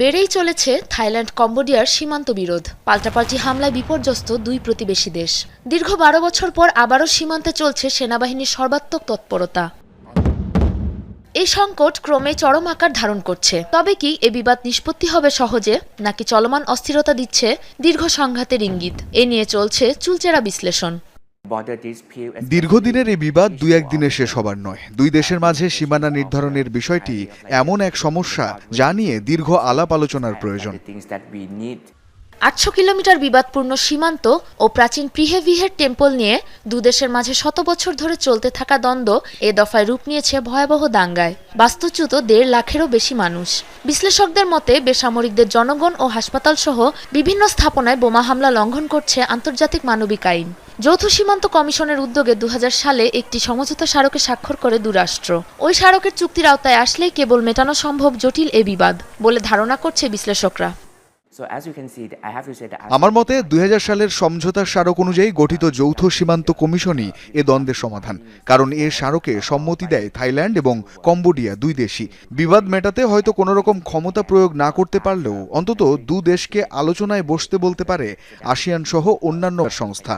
বেড়েই চলেছে থাইল্যান্ড কম্বোডিয়ার সীমান্ত বিরোধ। পাল্টাপাল্টি হামলায় বিপর্যস্ত দুই প্রতিবেশী দেশ। দীর্ঘ বারো বছর পর আবারও সীমান্তে চলছে সেনাবাহিনীর সর্বাত্মক তৎপরতা। এই সংকট ক্রমে চরম আকার ধারণ করছে। তবে কি এ বিবাদ নিষ্পত্তি হবে সহজে, নাকি চলমান অস্থিরতা দিচ্ছে দীর্ঘ সংঘাতের ইঙ্গিত? এ নিয়ে চলছে চুলচেরা বিশ্লেষণ। দীর্ঘদিনের এই বিবাদ দুই একদিনে শেষ হবার নয়। দুই দেশের মাঝে সীমানা নির্ধারণের বিষয়টি এমন এক সমস্যা যা নিয়ে দীর্ঘ আলাপ আলোচনার প্রয়োজন। আটশো কিলোমিটার বিবাদপূর্ণ সীমান্ত ও প্রাচীন প্রিহেভিহের টেম্পল নিয়ে দুদেশের মাঝে শত বছর ধরে চলতে থাকা দ্বন্দ্ব এ দফায় রূপ নিয়েছে ভয়াবহ দাঙ্গায়। বাস্তুচ্যুত দেড় লাখেরও বেশি মানুষ। বিশ্লেষকদের মতে, বেসামরিকদের জনগণ ও হাসপাতাল সহ বিভিন্ন স্থাপনায় বোমা হামলা লঙ্ঘন করছে আন্তর্জাতিক মানবিক আইন। যৌথ সীমান্ত কমিশনের উদ্যোগে দু হাজার সালে একটি সমঝোতা স্মারকে স্বাক্ষর করে দুরাষ্ট্র। ওই স্মারকের চুক্তির আওতায় আসলেই কেবল মেটানো সম্ভব জটিল এ বিবাদ বলে ধারণা করছে বিশ্লেষকরা। আমার মতে দুই হাজার সালের সমঝোতার স্মারক অনুযায়ী গঠিত যৌথ সীমান্ত কমিশনই এ দ্বন্দ্বের সমাধান। কারণ এ স্মারকে সম্মতি দেয় থাইল্যান্ড এবং কম্বোডিয়া দুই দেশই। বিবাদ মেটাতে হয়তো কোনো রকম ক্ষমতা প্রয়োগ না করতে পারলেও অন্তত দু দেশকে আলোচনায় বসতে বলতে পারে আসিয়ান সহ অন্যান্য সংস্থা।